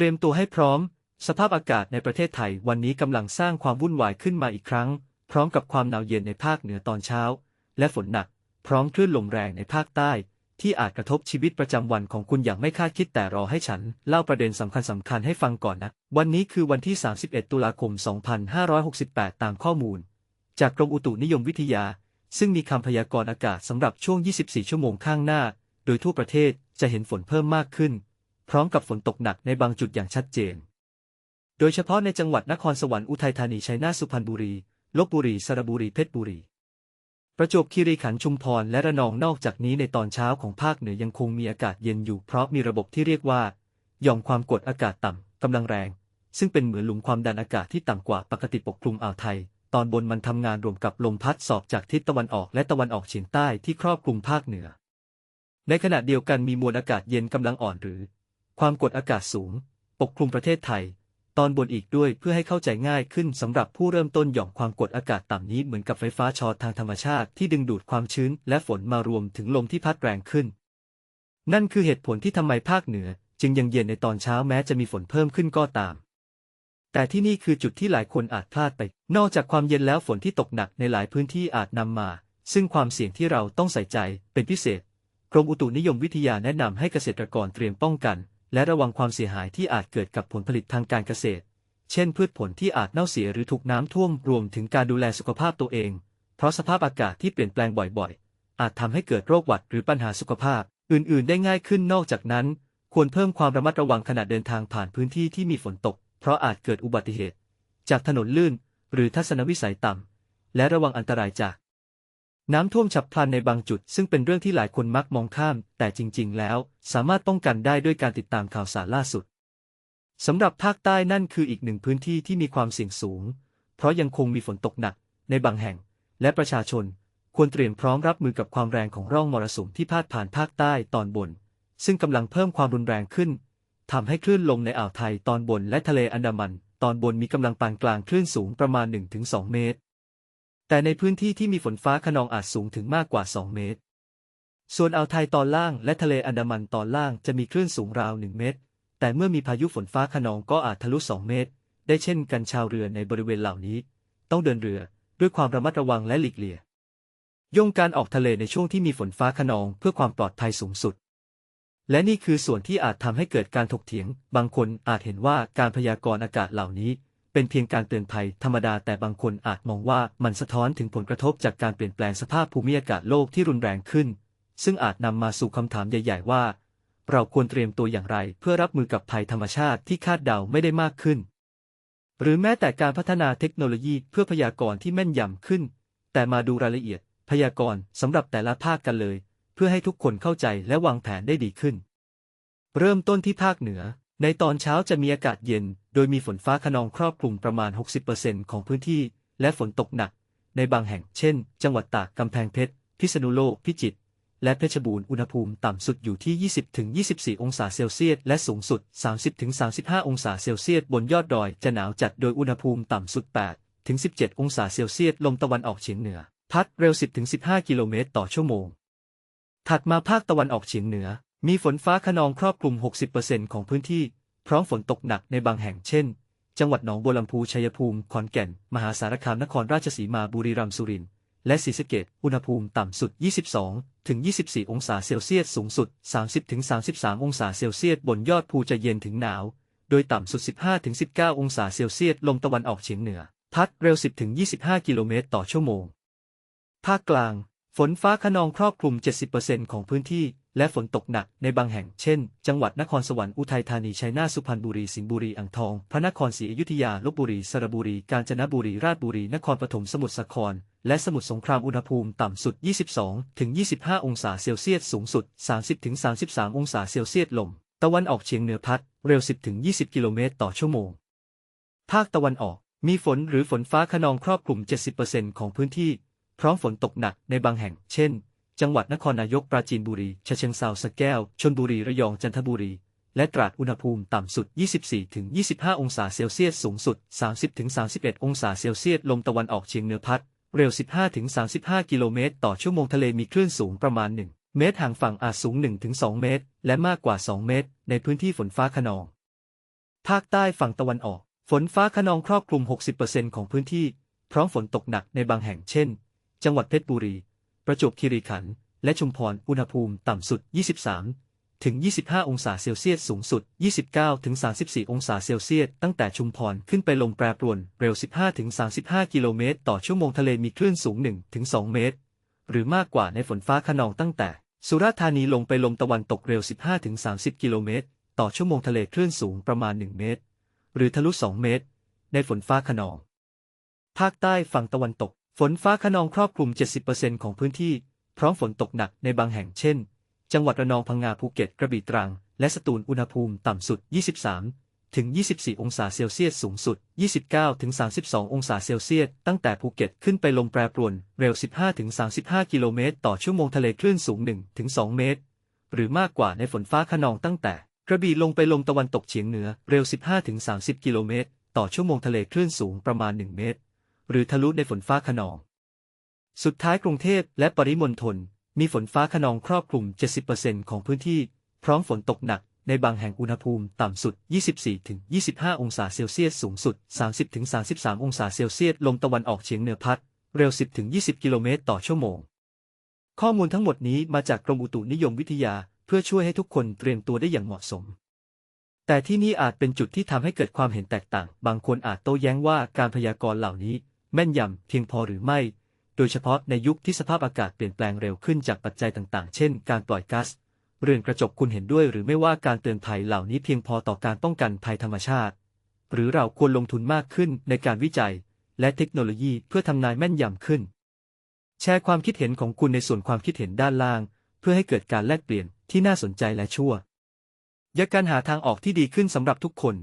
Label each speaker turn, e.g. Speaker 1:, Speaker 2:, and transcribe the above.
Speaker 1: เตรียมตัวให้พร้อม สภาพอากาศในประเทศไทยวันนี้กำลังสร้างความวุ่นวายขึ้นมาอีกครั้ง พร้อมกับความหนาวเย็นในภาคเหนือตอนเช้า และฝนหนัก พร้อมคลื่นลมแรงในภาคใต้ ที่อาจกระทบชีวิตประจำวันของคุณอย่างไม่คาดคิดแต่รอให้ฉัน เล่าประเด็นสำคัญสำคัญๆให้ฟังก่อนนะ วันนี้คือวันที่ 31 ตุลาคม 2568 ตามข้อมูล จากกรมอุตุนิยมวิทยา ซึ่งมีคำพยากรณ์อากาศสำหรับช่วง 24 ชั่วโมงข้างหน้า โดยทั่วประเทศจะเห็นฝนเพิ่มมากขึ้น พร้อมกับฝนตกหนักในบางจุดอย่างชัดเจน โดยเฉพาะในจังหวัดนครสวรรค์อุทัยธานีชัยนาทสุพรรณบุรีลบบุรีสระบุรีเพชรบุรี ประจวบคีรีขันธ์ชุมพรและระนองนอกจากนี้ในตอนเช้าของภาคเหนือยังคงมีอากาศเย็นอยู่เพราะมีระบบที่เรียกว่าหย่อมความกดอากาศต่ำกำลังแรง ซึ่งเป็นเหมือนหลุมความดันอากาศที่ต่ำกว่าปกติปกคลุมอ่าวไทย ตอนบนมันทำงานรวมกับลมพัดสอบจากทิศตะวันออกและตะวันออกเฉียงใต้ที่ครอบคลุมภาคเหนือ ในขณะเดียวกันมีมวลอากาศเย็นกำลังอ่อนหรือ ความกดอากาศสูง ปกคลุมประเทศไทย ตอนบนอีกด้วยเพื่อให้เข้าใจง่ายขึ้นสำหรับผู้เริ่มต้นหย่อมความกดอากาศต่ำนี้เหมือนกับไฟฟ้าช็อตทางธรรมชาติที่ดึงดูดความชื้นและฝนมารวมถึงลมที่พัดแรงขึ้น นั่นคือเหตุผลที่ทำไมภาคเหนือ จึงยังเย็นในตอนเช้าแม้จะมีฝนเพิ่มขึ้นก็ตามแต่ที่นี่คือจุดที่หลายคนอาจพลาดไป นอกจากความเย็นแล้วฝนที่ตกหนักในหลายพื้นที่อาจนำมา ซึ่งความเสี่ยงที่เราต้องใส่ใจเป็นพิเศษ กรมอุตุนิยมวิทยาแนะนำให้เกษตรกรเตรียมป้องกัน และระวังความเสียหายที่อาจเกิดกับผลผลิตทางการเกษตร เช่นพืชผลที่อาจเน่าเสียหรือถูกน้ำท่วมรวมถึงการดูแลสุขภาพตัวเอง เพราะสภาพอากาศที่เปลี่ยนแปลงบ่อยๆ อาจทำให้เกิดโรคหวัดหรือปัญหาสุขภาพ อื่นๆ ได้ง่ายขึ้นนอกจากนั้น ควรเพิ่มความระมัดระวังขณะเดินทางผ่านพื้นที่ที่มีฝนตก เพราะอาจเกิดอุบัติเหตุ จากถนนลื่น หรือทัศนวิสัยต่ำและระวังอันตรายจาก น้ำท่วมฉับพลันในบางจุด ซึ่งเป็นเรื่องที่หลายคนมักมองข้าม แต่จริง ๆ แล้ว สามารถป้องกันได้ด้วยการติดตามข่าวสารล่าสุดสำหรับภาคใต้นั่นคืออีกหนึ่งพื้นที่ที่มีความเสี่ยงสูง เพราะยังคงมีฝนตกหนัก ในบางแห่ง และประชาชน ควรเตรียมพร้อมรับมือกับความแรงของร่องมรสุมที่พาดผ่านภาคใต้ตอนบน ซึ่งกำลังเพิ่มความรุนแรงขึ้นทำให้คลื่นลมในอ่าวไทยตอนบนและทะเลอันดามัน ตอนบนมีกำลังปานกลางคลื่นสูงประมาณ 1-2 เมตร แต่ในพื้นที่ที่มีฝนฟ้าขนองอาจสูงถึงมากกว่า 2 เมตร ส่วนอ่าวไทยตอนล่างและทะเลอันดามันตอนล่างจะมีคลื่นสูงราว 1 เมตร แต่เมื่อมีพายุฝนฟ้าขนองก็อาจทะลุ 2 เมตร ได้เช่นกันชาวเรือในบริเวณเหล่านี้ ต้องเดินเรือด้วยความระมัดระวังและหลีกเลี่ยงย่งการออกทะเลในช่วงที่มีฝนฟ้าขนองเพื่อความปลอดภัยสูงสุด และนี่คือส่วนที่อาจทำให้เกิดการถกเถียง บางคนอาจเห็นว่าการพยากรณ์อากาศเหล่านี้ เป็นเพียงการเตือนภัยธรรมดาแต่บางคนอาจมองว่ามันสะท้อนถึงผลกระทบจากการเปลี่ยนแปลงสภาพภูมิอากาศโลกที่รุนแรงขึ้น ซึ่งอาจนำมาสู่คำถามใหญ่ ๆ ว่า เราควรเตรียมตัวอย่างไร เพื่อรับมือกับภัยธรรมชาติที่คาดเดาไม่ได้มากขึ้น หรือแม้แต่การพัฒนาเทคโนโลยีเพื่อพยากรณ์ที่แม่นยำขึ้น แต่มาดูรายละเอียด พยากรณ์สำหรับแต่ละภาคกันเลย เพื่อให้ทุกคนเข้าใจและวางแผนได้ดีขึ้น เริ่มต้นที่ภาคเหนือ ในตอนเช้าจะมีอากาศเย็น โดยมีฝนฟ้าขนองครอบคลุมประมาณ 60%ของพื้นที่ และฝนตกหนัก ในบางแห่ง เช่น จังหวัดตาก กำแพงเพชร พิษณุโลก พิจิตร และเพชรบูรณ์ อุณหภูมิต่ำสุดอยู่ที่ 20-24 องศาเซลเซียส และสูงสุด 30-35 องศาเซลเซียส บนยอดดอยจะหนาวจัด โดยอุณหภูมิต่ำสุด 8-17 องศาเซลเซียส ลมตะวันออกเฉียงเหนือ พัดเร็ว 10-15 กิโลเมตรต่อชั่วโมง ถัดมาภาคตะวันออกเฉียงเหนือ มีฝนฟ้าขนองครอบคลุม 60%ของพื้นที่ พร้อมฝนตกหนักในบางแห่งเช่น จังหวัดหนองบัวลำพู ชัยภูมิ ขอนแก่น มหาสารคาม นครราชสีมา บุรีรัมย์ สุรินทร์และศรีสะเกษอุณหภูมิต่ำสุด 22 ถึง 24 องศาเซลเซียส สูงสุด 30 ถึง 33 องศาเซลเซียส บนยอดภูจะเย็นถึงหนาว โดยต่ำสุด 15 ถึง 19 องศาเซลเซียส ลมตะวันออกเฉียงเหนือ พัดเร็ว 10 ถึง 25 กิโลเมตรต่อชั่วโมง ภาคกลาง ฝนฟ้าขนองครอบคลุม 70%ของพื้นที่ และฝนตกหนักในบางแห่ง เช่น จังหวัดนครสวรรค์ อุทัยธานี ชัยนาท สุพรรณบุรี สิงห์บุรี อ่างทอง พระนครศรีอยุธยา ลบบุรี สระบุรี กาญจนบุรี ราชบุรี นครปฐม สมุทรสาคร และสมุทรสงคราม อุณหภูมิต่ำสุด 22ถึง25 องศาเซลเซียส สูงสุด 30ถึง33 องศาเซลเซียส ลม ตะวันออกเฉียงเหนือพัด เร็ว 10ถึง20 กิโลเมตรต่อชั่วโมง ภาคตะวันออก มีฝนหรือฝนฟ้าขนองครอบคลุม 70%ของพื้นที่ พร้อมฝนตกหนักในบางแห่ง เช่น จังหวัดนครนายกปราจีนบุรีฉะเชิงเทราสะแก้วชลบุรีระยองจันทบุรี และตราดอุณหภูมิต่ำสุด 24-25 องศาเซลเซียสสูงสุด 30-31 องศาเซลเซียสลมตะวันออกเฉียงเหนือพัดเร็ว 15-35 กิโลเมตร ต่อชั่วโมงทะเลมีคลื่นสูงประมาณ 1 เมตรห่างฝั่งอาจสูง 1-2 เมตร และมากกว่า 2 เมตร ในพื้นที่ฝนฟ้าขนอง ภาคใต้ฝั่งตะวันออก ฝนฟ้าคะนองครอบคลุม 60%ของพื้นที่ พร้อมฝนตกหนักในบางแห่งเช่น จังหวัดเพชรบุรี ประจวบคีรีขันธ์และชุมพรอุณหภูมิต่ำสุด 23 ถึง 25 องศาเซลเซียสสูงสุด 29 ถึง 34 องศาเซลเซียสตั้งแต่ชุมพรขึ้นไปลมแปรปรวนเร็ว 15 ถึง 35 กิโลเมตร ต่อชั่วโมงทะเลมีคลื่นสูง 1 ถึง 2 เมตร หรือมากกว่าในฝนฟ้าคะนองตั้งแต่ สุราษฎร์ธานีลงไปลมตะวันตกเร็ว 15 ถึง 30 กิโลเมตร ต่อชั่วโมงทะเลคลื่นสูงประมาณ 1 เมตร หรือทะลุ 2 เมตร ในฝนฟ้าคะนอง ภาคใต้ฝั่งตะวันตก ฝนฟ้าคะนองครอบคลุม 70%ของพื้นที่ พร้อมฝนตกหนักในบางแห่งเช่น จังหวัดระนองพังงาภูเก็ตกระบี่ตรัง และสตูลอุณหภูมิต่ำสุด 23 ถึง 24 องศาเซลเซียสสูงสุด 29 ถึง 32 องศาเซลเซียสตั้งแต่ภูเก็ตขึ้นไปลมแปรปรวนเร็ว 15 ถึง 35 กิโลเมตร ต่อชั่วโมงทะเลคลื่นสูง 1 ถึง 2 เมตร หรือมากกว่าในฝนฟ้าคะนองตั้งแต่ กระบี่ลงไปลมตะวันตกเฉียงเหนือเร็ว 15 ถึง 30 กิโลเมตร ต่อชั่วโมงทะเลคลื่นสูงประมาณ 1 เมตร หรือทะลุในฝนฟ้าคะนอง สุดท้ายกรุงเทพและปริมณฑลมีฝนฟ้าคะนองครอบคลุม 70%ของพื้นที่ พร้อมฝนตกหนักในบางแห่งอุณหภูมิต่ำสุด 24-25 องศาเซลเซียส สูงสุด 30-33 องศาเซลเซียส ลมตะวันออกเฉียงเหนือพัด เร็ว 10-20 กิโลเมตรต่อชั่วโมง ข้อมูลทั้งหมดนี้มาจากกรมอุตุนิยมวิทยาเพื่อช่วยให้ทุกคนเตรียมตัวได้อย่างเหมาะสม แต่ที่นี่อาจเป็นจุดที่ทำให้เกิดความเห็นแตกต่าง บางคนอาจโต้แย้งว่าการพยากรณ์เหล่านี้ แม่นยำเพียงพอหรือไม่ โดยเฉพาะในยุคที่สภาพอากาศเปลี่ยนแปลงเร็วขึ้นจากปัจจัยต่างๆ เช่น การปล่อยก๊าซเรือนกระจกคุณเห็นด้วยหรือไม่ว่าการเตือนภัยเหล่านี้เพียงพอต่อการป้องกันภัยธรรมชาติ หรือเราควรลงทุนมากขึ้นในการวิจัย และเทคโนโลยีเพื่อทำนายแม่นยำขึ้น แชร์ความคิดเห็นของคุณในส่วนความคิดเห็นด้านล่าง เพื่อให้เกิดการแลกเปลี่ยนที่น่าสนใจและชั่วยากการหาทางออกที่ดีขึ้นสำหรับทุกคน